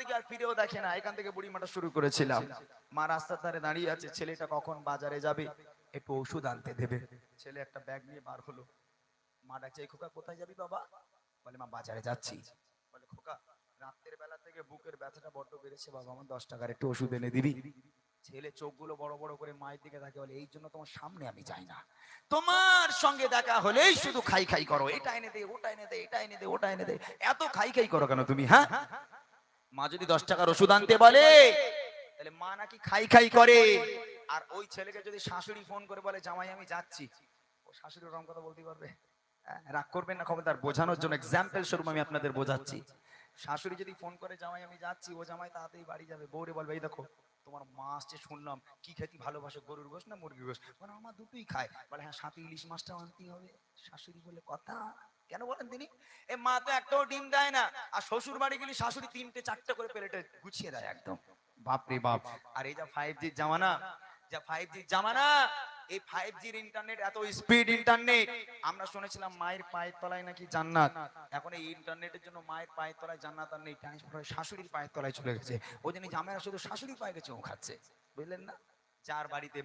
দিকে আর ফিরেও দেখে না। এখান থেকে বুড়ি মাটা শুরু করেছিলাম। মা রাস্তার ধারে দাঁড়িয়ে আছে। ছেলেটা কখন বাজারে যাবে? একটু ওষুধ আনতে দেবে। ছেলে একটা ব্যাগ নিয়ে বার হলো। মা ডাকছে খোকা, কোথায় যাবি বাবা? বলে, মা, বাজারে যাচ্ছি। বলে, খোকা, রাত্রের বেলা থেকে বুকের ব্যথাটা বড্ড বেড়েছে বাবা। আমার দশ টাকার একটু ওষুধ এনে দিবি। ছেলে চোখগুলো বড় বড় করে মায়ের দিকে তাকে বলে, এই জন্য তোমার সামনে আমি যাই না। তোমার সঙ্গে দেখা হলেই শুধু খাই খাই করো। এটা এনে দে, ওটা এনে দে, এটা এনে দে, ওটা এনে দে। এত খাই খাই করো কেন তুমি হ্যাঁ? মা যদি দশ টাকার ওষুধ আনতে বলে তাহলে মা নাকি খাই খাই করে। আর ওই ছেলেকে যদি শাশুড়ি ফোন করে বলে জামাই আমি যাচ্ছি। ও শাশুড়ি ওরকম কথা বলতে পারবে। হ্যাঁ, রাগ করবেন না খবরদার বোঝানোর জন্য এক্সাম্পল স্বরূপ আমি আপনাদের বোঝাচ্ছি। শাশুড়ি যদি ফোন করে জামাই আমি যাচ্ছি। ও জামাই তাড়াতাড়ি বাড়ি যাবে। বউরে বলবে এই দেখো তোমার মা আসছে শুনলাম। কি খেতে ভালোবাসে? গরুর গোশ না মুরগির গোশ? মানে আমার দুটোই খায়। বলে হ্যাঁ সাথে ইলিশ মাছটাও আনতেই হবে। শাশুড়ি বলে কথা? কেন বলেন তিনি? এ মা তো একটাও ডিম দেয় না। আর শ্বশুর বাড়ি গেলে শাশুড়ি তিনটে চারটে করে প্লেটে গুছিয়ে দেয়। একদম। বাপ রে বাপ। আর এই যা ফাইভ জির জামানা যা ফাইভ জির জামানা এই ফাইভ জির ইন্টারনেট এত স্পিড ইন্টারনেট আমরা শুনেছিলাম মায়ের পায়ের তলায় নাকি জান্নাত। এখন এই ইন্টারনেটের জন্য মায়ের পায়ের তলায় জান্নাত আর নেই ট্রান্সফার শাশুড়ির পায়ের তলায় চলে গেছে। ওই জন্য জামাইরা শুধু শাশুড়ির পায়ে গেছে ও খাচ্ছে। বুঝলেন না? যার বাড়িতে